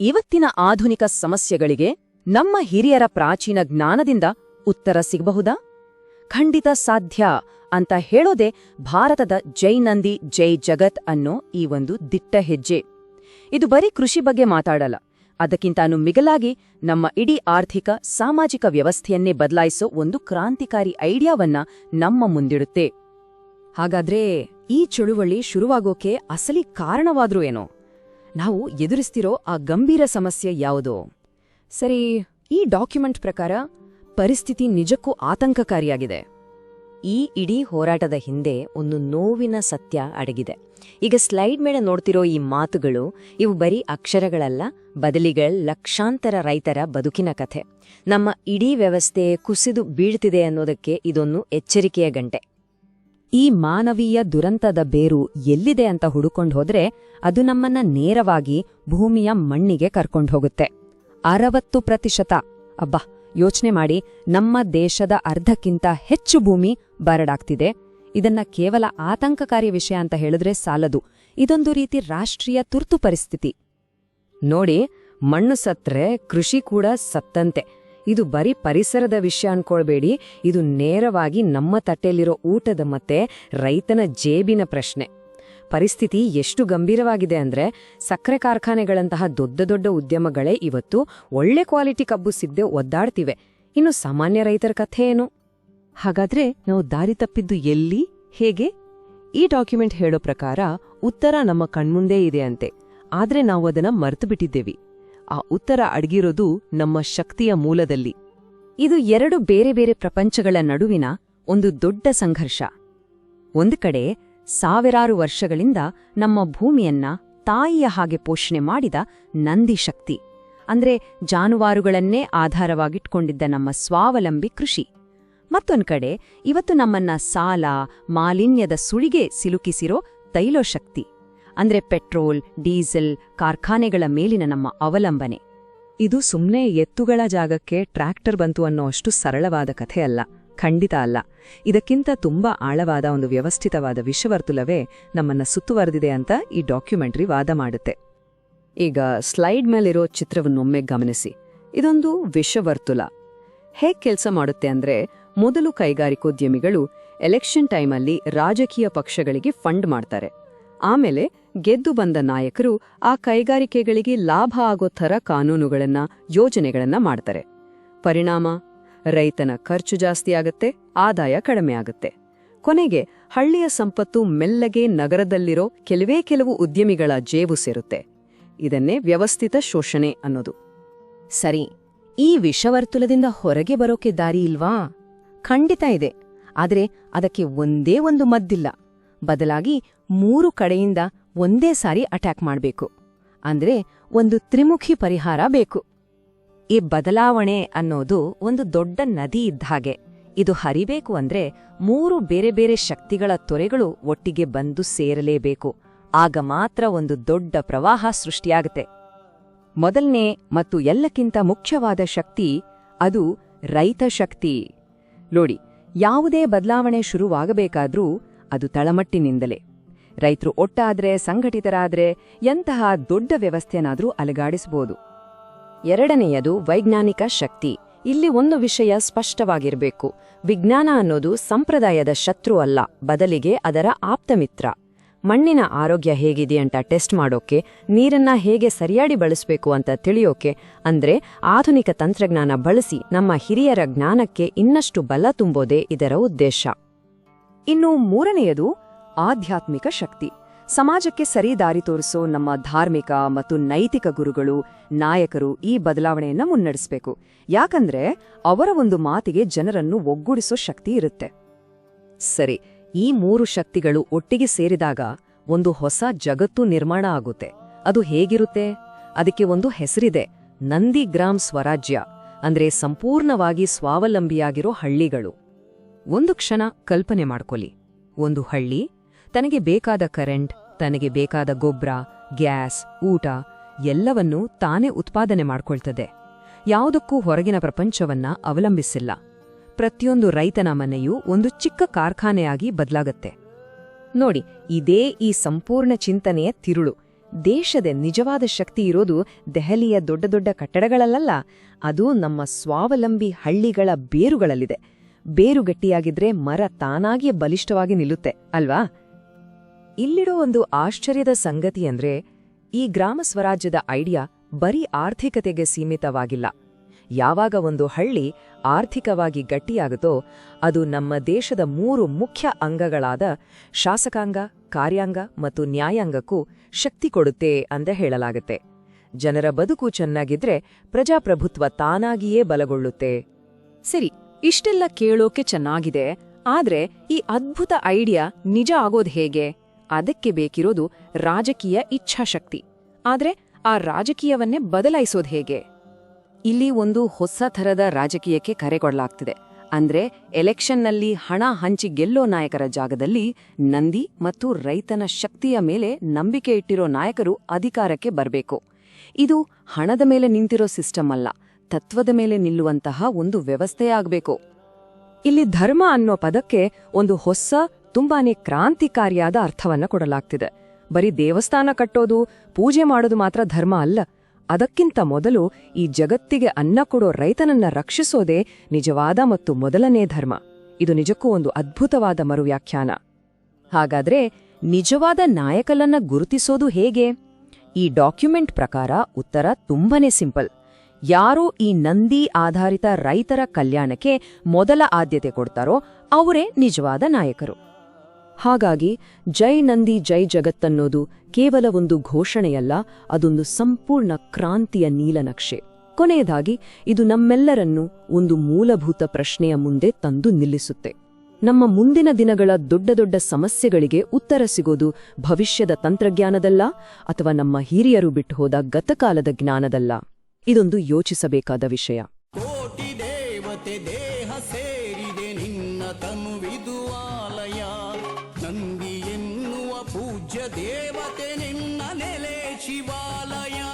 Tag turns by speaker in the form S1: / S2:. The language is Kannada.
S1: ಇವತ್ತಿನ ಆಧುನಿಕ ಸಮಸ್ಯೆಗಳಿಗೆ ನಮ್ಮ ಹಿರಿಯರ ಪ್ರಾಚೀನ ಜ್ಞಾನದಿಂದ ಉತ್ತರ ಸಿಗಬಹುದಾ? ಖಂಡಿತ ಸಾಧ್ಯ ಅಂತ ಹೇಳೋದೆ ಭಾರತದ ಜೈ ನಂದಿ ಜೈ ಜಗತ್ ಅನ್ನೋ ಈ ಒಂದು ದಿಟ್ಟ ಹೆಜ್ಜೆ. ಇದು ಬರೀ ಕೃಷಿ ಬಗ್ಗೆ ಮಾತಾಡಲ್ಲ. ಅದಕ್ಕಿಂತಾನು ಮಿಗಲಾಗಿ ನಮ್ಮ ಇಡೀ ಆರ್ಥಿಕ, ಸಾಮಾಜಿಕ ವ್ಯವಸ್ಥೆಯನ್ನೇ ಬದಲಾಯಿಸೋ ಒಂದು ಕ್ರಾಂತಿಕಾರಿ ಐಡಿಯಾವನ್ನ ನಮ್ಮ ಮುಂದಿಡುತ್ತೆ.
S2: ಹಾಗಾದ್ರೆ ಈ ಚಳುವಳಿ ಶುರುವಾಗೋಕೆ ಅಸಲಿ ಕಾರಣವಾದ್ರೂ ಏನೋ? ನಾವು ಎದುರಿಸ್ತಿರೋ ಆ ಗಂಭೀರ ಸಮಸ್ಯೆ ಯಾವುದು? ಸರಿ, ಈ ಡಾಕ್ಯುಮೆಂಟ್ ಪ್ರಕಾರ ಪರಿಸ್ಥಿತಿ ನಿಜಕ್ಕೂ ಆತಂಕಕಾರಿಯಾಗಿದೆ.
S3: ಈ ಇಡೀ ಹೋರಾಟದ ಹಿಂದೆ ಒಂದು ನೋವಿನ ಸತ್ಯ ಅಡಗಿದೆ. ಈಗ ಸ್ಲೈಡ್ ಮೇಲೆ ನೋಡ್ತಿರೋ ಈ ಮಾತುಗಳು ಇವು ಬರೀ ಅಕ್ಷರಗಳಲ್ಲ, ಬದಲಿಗಳ ಲಕ್ಷಾಂತರ ರೈತರ ಬದುಕಿನ ಕಥೆ. ನಮ್ಮ ಇಡೀ ವ್ಯವಸ್ಥೆ ಕುಸಿದು ಬೀಳ್ತಿದೆ ಅನ್ನೋದಕ್ಕೆ ಇದೊಂದು ಎಚ್ಚರಿಕೆಯ ಗಂಟೆ.
S2: ಈ ಮಾನವೀಯ ದುರಂತದ ಬೇರು ಎಲ್ಲಿದೆ ಅಂತ ಹುಡುಕೊಂಡು ಹೋದ್ರೆ ಅದು ನಮ್ಮನ್ನ ನೇರವಾಗಿ ಭೂಮಿಯ ಮಣ್ಣಿಗೆ ಕರ್ಕೊಂಡು ಹೋಗುತ್ತೆ. ಅರವತ್ತು ಪ್ರತಿಶತ. ಅಬ್ಬಾ, ಯೋಚನೆ ಮಾಡಿ. ನಮ್ಮ ದೇಶದ ಅರ್ಧಕ್ಕಿಂತ ಹೆಚ್ಚು ಭೂಮಿ ಬರಡಾಗ್ತಿದೆ. ಇದನ್ನ ಕೇವಲ ಆತಂಕಕಾರಿ ವಿಷಯ ಅಂತ ಹೇಳಿದ್ರೆ ಸಾಲದು. ಇದೊಂದು ರೀತಿ ರಾಷ್ಟ್ರೀಯ ತುರ್ತು ಪರಿಸ್ಥಿತಿ. ನೋಡಿ, ಮಣ್ಣು ಸತ್ರೆ ಕೃಷಿ ಕೂಡ ಸತ್ತಂತೆ. ಇದು ಬರೀ ಪರಿಸರದ ವಿಷಯ ಅನ್ಕೊಳ್ಬೇಡಿ. ಇದು ನೇರವಾಗಿ ನಮ್ಮ ತಟ್ಟೆಯಲ್ಲಿರೋ ಊಟದ ಮತ್ತೆ ರೈತನ ಜೇಬಿನ ಪ್ರಶ್ನೆ. ಪರಿಸ್ಥಿತಿ ಎಷ್ಟು ಗಂಭೀರವಾಗಿದೆ ಅಂದ್ರೆ ಸಕ್ಕರೆ ಕಾರ್ಖಾನೆಗಳಂತಹ ದೊಡ್ಡ ದೊಡ್ಡ ಉದ್ಯಮಗಳೇ ಇವತ್ತು ಒಳ್ಳೆ ಕ್ವಾಲಿಟಿ ಕಬ್ಬು ಸಿದ್ದೆ ಒದ್ದಾಡ್ತಿವೆ. ಇನ್ನು ಸಾಮಾನ್ಯ ರೈತರ ಕಥೆ ಏನು?
S4: ಹಾಗಾದ್ರೆ ನಾವು ದಾರಿ ತಪ್ಪಿದ್ದು ಎಲ್ಲಿ? ಹೇಗೆ? ಈ ಡಾಕ್ಯುಮೆಂಟ್ ಹೇಳೋ ಪ್ರಕಾರ ಉತ್ತರ ನಮ್ಮ ಕಣ್ಮುಂದೇ ಇದೆ ಅಂತೆ. ಆದ್ರೆ ನಾವು ಅದನ್ನ ಮರೆತು ಬಿಟ್ಟಿದ್ದೇವಿ. ಆ ಉತ್ತರ ಅಡಗಿರೋದು ನಮ್ಮ ಶಕ್ತಿಯ ಮೂಲದಲ್ಲಿ.
S2: ಇದು ಎರಡು ಬೇರೆ ಬೇರೆ ಪ್ರಪಂಚಗಳ ನಡುವಿನ ಒಂದು ದೊಡ್ಡ ಸಂಘರ್ಷ. ಒಂದು ಕಡೆ ಸಾವಿರಾರು ವರ್ಷಗಳಿಂದ ನಮ್ಮ ಭೂಮಿಯನ್ನ ತಾಯಿಯ ಹಾಗೆ ಪೋಷಣೆ ಮಾಡಿದ ನಂದಿ ಶಕ್ತಿ, ಅಂದ್ರೆ ಜಾನುವಾರುಗಳನ್ನೇ ಆಧಾರವಾಗಿಟ್ಕೊಂಡಿದ್ದ ನಮ್ಮ ಸ್ವಾವಲಂಬಿ ಕೃಷಿ. ಮತ್ತೊಂದು ಕಡೆ ಇವತ್ತು ನಮ್ಮನ್ನ ಸಾಲ, ಮಾಲಿನ್ಯದ ಸುಳಿಗೆ ಸಿಲುಕಿಸಿರೋ ತೈಲೋಶಕ್ತಿ. ಅಂದ್ರೆ ಪೆಟ್ರೋಲ್, ಡೀಸೆಲ್, ಕಾರ್ಖಾನೆಗಳ ಮೇಲಿನ ನಮ್ಮ ಅವಲಂಬನೆ.
S4: ಇದು ಸುಮ್ಮನೆ ಎತ್ತುಗಳ ಜಾಗಕ್ಕೆ ಟ್ರ್ಯಾಕ್ಟರ್ ಬಂತು ಅನ್ನೋ ಅಷ್ಟು ಸರಳವಾದ ಕಥೆ ಅಲ್ಲ, ಖಂಡಿತ ಅಲ್ಲ. ಇದಕ್ಕಿಂತ ತುಂಬಾ ಆಳವಾದ ಒಂದು ವ್ಯವಸ್ಥಿತವಾದ ವಿಷವರ್ತುಲವೇ ನಮ್ಮನ್ನ ಸುತ್ತುವರೆದಿದೆ ಅಂತ ಈ ಡಾಕ್ಯುಮೆಂಟ್ರಿ ವಾದ ಮಾಡುತ್ತೆ.
S2: ಈಗ ಸ್ಲೈಡ್ ಮೇಲಿರೋ ಚಿತ್ರವನ್ನೊಮ್ಮೆ ಗಮನಿಸಿ. ಇದೊಂದು ವಿಷವರ್ತುಲ. ಹೇಗ್ ಕೆಲಸ ಮಾಡುತ್ತೆ ಅಂದ್ರೆ, ಮೊದಲು ಕೈಗಾರಿಕೋದ್ಯಮಿಗಳು ಎಲೆಕ್ಷನ್ ಟೈಮಲ್ಲಿ ರಾಜಕೀಯ ಪಕ್ಷಗಳಿಗೆ ಫಂಡ್ ಮಾಡ್ತಾರೆ. ಆಮೇಲೆ ಗೆದ್ದು ಬಂದ ನಾಯಕರು ಆ ಕೈಗಾರಿಕೆಗಳಿಗೆ ಲಾಭ ಆಗೋ ಥರ ಕಾನೂನುಗಳನ್ನ, ಯೋಜನೆಗಳನ್ನ ಮಾಡ್ತಾರೆ. ಪರಿಣಾಮ? ರೈತನ ಖರ್ಚು ಜಾಸ್ತಿ ಆಗತ್ತೆ, ಆದಾಯ ಕಡಿಮೆ ಆಗತ್ತೆ. ಕೊನೆಗೆ ಹಳ್ಳಿಯ ಸಂಪತ್ತು ಮೆಲ್ಲಗೆ ನಗರದಲ್ಲಿರೋ ಕೆಲವೇ ಕೆಲವು ಉದ್ಯಮಿಗಳ ಜೇಬು ಸೇರುತ್ತೆ. ಇದನ್ನೇ ವ್ಯವಸ್ಥಿತ ಶೋಷಣೆ ಅನ್ನೋದು.
S3: ಸರಿ, ಈ ವಿಷವರ್ತುಲದಿಂದ ಹೊರಗೆ ಬರೋಕೆ ದಾರಿ ಇಲ್ವಾ? ಖಂಡಿತ ಇದೆ. ಆದರೆ ಅದಕ್ಕೆ ಒಂದೇ ಒಂದು ಮದ್ದಿಲ್ಲ. ಬದಲಾಗಿ ಮೂರು ಕಡೆಯಿಂದ ಒಂದೇ ಸಾರಿ ಅಟ್ಯಾಕ್ ಮಾಡಬೇಕು. ಅಂದ್ರೆ ಒಂದು ತ್ರಿಮುಖಿ ಪರಿಹಾರ ಬೇಕು. ಈ ಬದಲಾವಣೆ ಅನ್ನೋದು ಒಂದು ದೊಡ್ಡ ನದಿ ಇದ್ದ ಹಾಗೆ. ಇದು ಹರಿಬೇಕು ಅಂದ್ರೆ ಮೂರು ಬೇರೆ ಬೇರೆ ಶಕ್ತಿಗಳ ತೊರೆಗಳು ಒಟ್ಟಿಗೆ ಬಂದು ಸೇರಲೇಬೇಕು. ಆಗ ಮಾತ್ರ ಒಂದು ದೊಡ್ಡ ಪ್ರವಾಹ ಸೃಷ್ಟಿಯಾಗುತ್ತೆ.
S2: ಮೊದಲನೇ ಮತ್ತು ಎಲ್ಲಕ್ಕಿಂತ ಮುಖ್ಯವಾದ ಶಕ್ತಿ ಅದು ರೈತ ಶಕ್ತಿ. ನೋಡಿ, ಯಾವುದೇ ಬದಲಾವಣೆ ಶುರುವಾಗಬೇಕಾದ್ರೂ ಅದು ತಳಮಟ್ಟಿನಿಂದಲೇ. ರೈತರು ಒಟ್ಟಾದ್ರೆ, ಸಂಘಟಿತರಾದ್ರೆ ಎಂತಹ ದೊಡ್ಡ ವ್ಯವಸ್ಥೆನಾದ್ರೂ ಅಲಗಾಡಿಸಬಹುದು ಎರಡನೆಯದು ವೈಜ್ಞಾನಿಕ ಶಕ್ತಿ. ಇಲ್ಲಿ ಒಂದು ವಿಷಯ ಸ್ಪಷ್ಟವಾಗಿರಬೇಕು. ವಿಜ್ಞಾನ ಅನ್ನೋದು ಸಂಪ್ರದಾಯದ ಶತ್ರು ಅಲ್ಲ, ಬದಲಿಗೆ ಅದರ ಆಪ್ತಮಿತ್ರ. ಮಣ್ಣಿನ ಆರೋಗ್ಯ ಹೇಗಿದೆ ಅಂತ ಟೆಸ್ಟ್ ಮಾಡೋಕೆ, ನೀರನ್ನ ಹೇಗೆ ಸರಿಯಾಡಿ ಬಳಸಬೇಕು ಅಂತ ತಿಳಿಯೋಕೆ, ಅಂದ್ರೆ ಆಧುನಿಕ ತಂತ್ರಜ್ಞಾನ ಬಳಸಿ ನಮ್ಮ ಹಿರಿಯರ ಜ್ಞಾನಕ್ಕೆ ಇನ್ನಷ್ಟು ಬಲ ತುಂಬೋದೇ ಇದರ ಉದ್ದೇಶ. ಇನ್ನು ಮೂರನೆಯದು ಆಧ್ಯಾತ್ಮಿಕ ಶಕ್ತಿ. ಸಮಾಜಕ್ಕೆ ಸರಿ ದಾರಿ ತೋರಿಸೋ ನಮ್ಮ ಧಾರ್ಮಿಕ ಮತ್ತು ನೈತಿಕ ಗುರುಗಳು, ನಾಯಕರು ಈ ಬದಲಾವಣೆಯನ್ನ ಮುನ್ನಡೆಸಬೇಕು. ಯಾಕಂದ್ರೆ ಅವರ ಒಂದು ಮಾತಿಗೆ ಜನರನ್ನು ಒಗ್ಗೂಡಿಸೋ ಶಕ್ತಿ ಇರುತ್ತೆ. ಸರಿ, ಈ ಮೂರು ಶಕ್ತಿಗಳು ಒಟ್ಟಿಗೆ ಸೇರಿದಾಗ ಒಂದು ಹೊಸ ಜಗತ್ತು ನಿರ್ಮಾಣ ಆಗುತ್ತೆ. ಅದು ಹೇಗಿರುತ್ತೆ? ಅದಕ್ಕೆ ಒಂದು ಹೆಸರಿದೆ ನಂದಿಗ್ರಾಮ್ ಸ್ವರಾಜ್ಯ, ಅಂದ್ರೆ ಸಂಪೂರ್ಣವಾಗಿ ಸ್ವಾವಲಂಬಿಯಾಗಿರೋ ಹಳ್ಳಿಗಳು. ಒಂದು ಕ್ಷಣ ಕಲ್ಪನೆ ಮಾಡ್ಕೊಳ್ಳಿ ಒಂದು ಹಳ್ಳಿ ತನಗೆ ಬೇಕಾದ ಕರೆಂಟ್, ತನಗೆ ಬೇಕಾದ ಗೊಬ್ಬರ, ಗ್ಯಾಸ್, ಊಟ ಎಲ್ಲವನ್ನೂ ತಾನೇ ಉತ್ಪಾದನೆ ಮಾಡ್ಕೊಳ್ತದೆ. ಯಾವುದಕ್ಕೂ ಹೊರಗಿನ ಪ್ರಪಂಚವನ್ನ ಅವಲಂಬಿಸಿಲ್ಲ. ಪ್ರತಿಯೊಂದು ರೈತನ ಮನೆಯೂ ಒಂದು ಚಿಕ್ಕ ಕಾರ್ಖಾನೆಯಾಗಿ ಬದಲಾಗತ್ತೆ. ನೋಡಿ, ಇದೇ ಈ ಸಂಪೂರ್ಣ ಚಿಂತನೆಯ ತಿರುಳು.
S5: ದೇಶದ ನಿಜವಾದ ಶಕ್ತಿ ಇರೋದು ದೆಹಲಿಯ ದೊಡ್ಡ ದೊಡ್ಡ ಕಟ್ಟಡಗಳಲ್ಲ ಅದು ನಮ್ಮ ಸ್ವಾವಲಂಬಿ ಹಳ್ಳಿಗಳ ಬೇರುಗಳಲ್ಲಿದೆ. ಬೇರು ಗಟ್ಟಿಯಾಗಿದ್ರೆ ಮರ ತಾನಾಗಿಯೇ ಬಲಿಷ್ಠವಾಗಿ ನಿಲ್ಲುತ್ತೆ, ಅಲ್ವಾ? ಇಲ್ಲಿರೋ ಒಂದು ಆಶ್ಚರ್ಯದ ಸಂಗತಿ ಅಂದ್ರೆ, ಈ ಗ್ರಾಮ ಸ್ವರಾಜ್ಯದ ಐಡಿಯಾ ಬರೀ ಆರ್ಥಿಕತೆಗೆ ಸೀಮಿತವಾಗಿಲ್ಲ. ಯಾವಾಗ ಒಂದು ಹಳ್ಳಿ ಆರ್ಥಿಕವಾಗಿ ಗಟ್ಟಿಯಾಗುತ್ತೋ, ಅದು ನಮ್ಮ ದೇಶದ ಮೂರು ಮುಖ್ಯ ಅಂಗಗಳಾದ ಶಾಸಕಾಂಗ, ಕಾರ್ಯಾಂಗ ಮತ್ತು ನ್ಯಾಯಾಂಗಕ್ಕೂ ಶಕ್ತಿ ಕೊಡುತ್ತೆ ಅಂತ ಹೇಳಲಾಗುತ್ತೆ. ಜನರ ಬದುಕು ಚೆನ್ನಾಗಿದ್ರೆ ಪ್ರಜಾಪ್ರಭುತ್ವ ತಾನಾಗಿಯೇ ಬಲಗೊಳ್ಳುತ್ತೆ.
S2: ಸರಿ, ಇಷ್ಟೆಲ್ಲ ಕೇಳೋಕೆ ಚೆನ್ನಾಗಿದೆ, ಆದ್ರೆ ಈ ಅದ್ಭುತ ಐಡಿಯಾ ನಿಜ ಆಗೋದ್ ಹೇಗೆ? ಅದಕ್ಕೆ ಬೇಕಿರೋದು ರಾಜಕೀಯ ಇಚ್ಛಾಶಕ್ತಿ. ಆದರೆ ಆ ರಾಜಕೀಯವನ್ನೇ ಬದಲಾಯಿಸೋದು ಹೇಗೆ? ಇಲ್ಲಿ ಒಂದು ಹೊಸ ಥರದ ರಾಜಕೀಯಕ್ಕೆ ಕರೆ ಕೊಡಲಾಗ್ತಿದೆ. ಅಂದ್ರೆ ಎಲೆಕ್ಷನ್ನಲ್ಲಿ ಹಣ ಹಂಚಿ ಗೆಲ್ಲೋ ನಾಯಕರ ಜಾಗದಲ್ಲಿ ನಂದಿ ಮತ್ತು ರೈತನ ಶಕ್ತಿಯ ಮೇಲೆ ನಂಬಿಕೆ ಇಟ್ಟಿರೋ ನಾಯಕರು ಅಧಿಕಾರಕ್ಕೆ ಬರಬೇಕು. ಇದು ಹಣದ ಮೇಲೆ ನಿಂತಿರೋ ಸಿಸ್ಟಮ್ ಅಲ್ಲ, ತತ್ವದ ಮೇಲೆ ನಿಲ್ಲುವಂತಹ ಒಂದು ವ್ಯವಸ್ಥೆಯಾಗಬೇಕು.
S5: ಇಲ್ಲಿ ಧರ್ಮ ಅನ್ನೋ ಪದಕ್ಕೆ ಒಂದು ಹೊಸ ತುಂಬಾನೇ ಕ್ರಾಂತಿಕಾರಿಯಾದ ಅರ್ಥವನ್ನ ಕೊಡಲಾಗ್ತಿದೆ. ಬರೀ ದೇವಸ್ಥಾನ ಕಟ್ಟೋದು, ಪೂಜೆ ಮಾಡೋದು ಮಾತ್ರ ಧರ್ಮ ಅಲ್ಲ. ಅದಕ್ಕಿಂತ ಮೊದಲು ಈ ಜಗತ್ತಿಗೆ ಅನ್ನ ಕೊಡೋ ರೈತನನ್ನ ರಕ್ಷಿಸೋದೇ ನಿಜವಾದ ಮತ್ತು ಮೊದಲನೇ ಧರ್ಮ. ಇದು ನಿಜಕ್ಕೂ ಒಂದು ಅದ್ಭುತವಾದ ಮರುವ್ಯಾಖ್ಯಾನ.
S2: ಹಾಗಾದ್ರೆ ನಿಜವಾದ ನಾಯಕಲನ್ನ ಗುರುತಿಸೋದು ಹೇಗೆ? ಈ ಡಾಕ್ಯುಮೆಂಟ್ ಪ್ರಕಾರ ಉತ್ತರ ತುಂಬನೇ ಸಿಂಪಲ್. ಯಾರು ಈ ನಂದಿ ಆಧಾರಿತ ರೈತರ ಕಲ್ಯಾಣಕ್ಕೆ ಮೊದಲ ಆದ್ಯತೆ ಕೊಡ್ತಾರೋ ಅವರೇ ನಿಜವಾದ ನಾಯಕರು. ಹಾಗಾಗಿ ಜೈ ನಂದಿ ಜೈ ಜಗತ್ತನ್ನೋದು ಕೇವಲ ಒಂದು ಘೋಷಣೆಯಲ್ಲ, ಅದೊಂದು ಸಂಪೂರ್ಣ ಕ್ರಾಂತಿಯ ನೀಲನಕ್ಷೆ. ಕೊನೆಯದಾಗಿ, ಇದು ನಮ್ಮೆಲ್ಲರನ್ನೂ ಒಂದು ಮೂಲಭೂತ ಪ್ರಶ್ನೆಯ ಮುಂದೆ ತಂದು ನಿಲ್ಲಿಸುತ್ತೆ. ನಮ್ಮ ಮುಂದಿನ ದಿನಗಳ ದೊಡ್ಡ ದೊಡ್ಡ ಸಮಸ್ಯೆಗಳಿಗೆ ಉತ್ತರ ಸಿಗೋದು ಭವಿಷ್ಯದ ತಂತ್ರಜ್ಞಾನದಲ್ಲ, ಅಥವಾ ನಮ್ಮ ಹಿರಿಯರು ಬಿಟ್ಟು ಹೋದ ಗತಕಾಲದ ಜ್ಞಾನದಲ್ಲ? ಇದೊಂದು ಯೋಚಿಸಬೇಕಾದ ವಿಷಯ.
S1: పూజ్య దేవతే నిన్న నెలే శివాలయా.